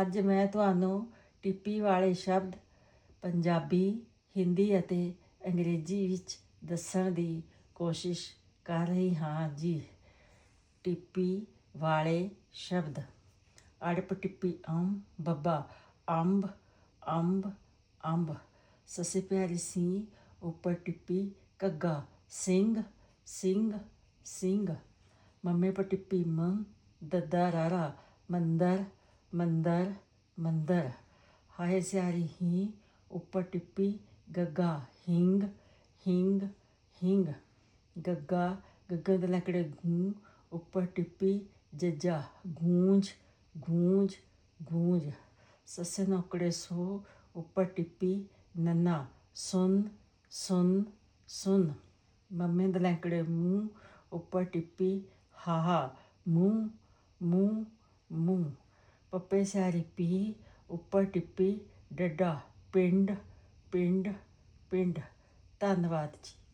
ਅੱਜ ਮੈਂ ਤੁਹਾਨੂੰ ਟਿੱਪੀ ਵਾਲੇ ਸ਼ਬਦ ਪੰਜਾਬੀ, ਹਿੰਦੀ ਅਤੇ ਅੰਗਰੇਜ਼ੀ ਵਿੱਚ ਦੱਸਣ ਦੀ ਕੋਸ਼ਿਸ਼ ਕਰ ਰਹੀ ਹਾਂ ਜੀ। ਟਿੱਪੀ ਵਾਲੇ ਸ਼ਬਦ। ਅੜਪ ਟਿੱਪੀ ਅੰਬ, ਬੱਬਾ ਅੰਬ ਅੰਬ ਅੰਬ। ਸੱਸੇ ਪਿਆਰੀ ਸੀ ਉੱਪਰ ਟਿੱਪੀ ਕੱਗਾ ਸਿੰਘ ਸਿੰਘ ਸਿੰਘ। ਮੰਮੇ ਪਰ ਟਿੱਪੀ ਮੰ ਦੱਦਾ ਰਾਰਾ, ਮੰਦਰ ਮੰਦਰ ਮੰਦਰ। ਹਾਏ ਸਿਆਰੀ ਹੀ, ਉੱਪਰ ਟਿੱਪੀ, ਗੱਗਾ, ਹਿੰਗ ਹਿੰਗ ਹਿੰਗ। ਗੱਗਾ ਗੱਗਾ ਦੇ ਲਕੜੇ ਗੂੰ, ਉੱਪਰ ਟਿੱਪੀ, ਜੱਜਾ, ਗੂੰਜ ਗੂੰਜ ਗੂੰਜ। ਸੱਸੇ ਨੌਕੜੇ ਸੋ, ਉੱਪਰ ਟਿੱਪੀ, ਨੰਨਾ, ਸੁਨ ਸੁਨ ਸੁਨ। ਮੰਮੇ ਦੇ ਲਕੜੇ ਮੂੰ ਉੱਪਰ ਟਿੱਪੀ, ਹਾਹਾ ਮੂੰ ਪੱਪੇ ਸਿਆਰੀ ਪੀ ਉੱਪਰ ਟਿੱਪੀ ਡੱਡਾ ਪਿੰਡ ਪਿੰਡ ਪਿੰਡ। ਧੰਨਵਾਦ ਜੀ।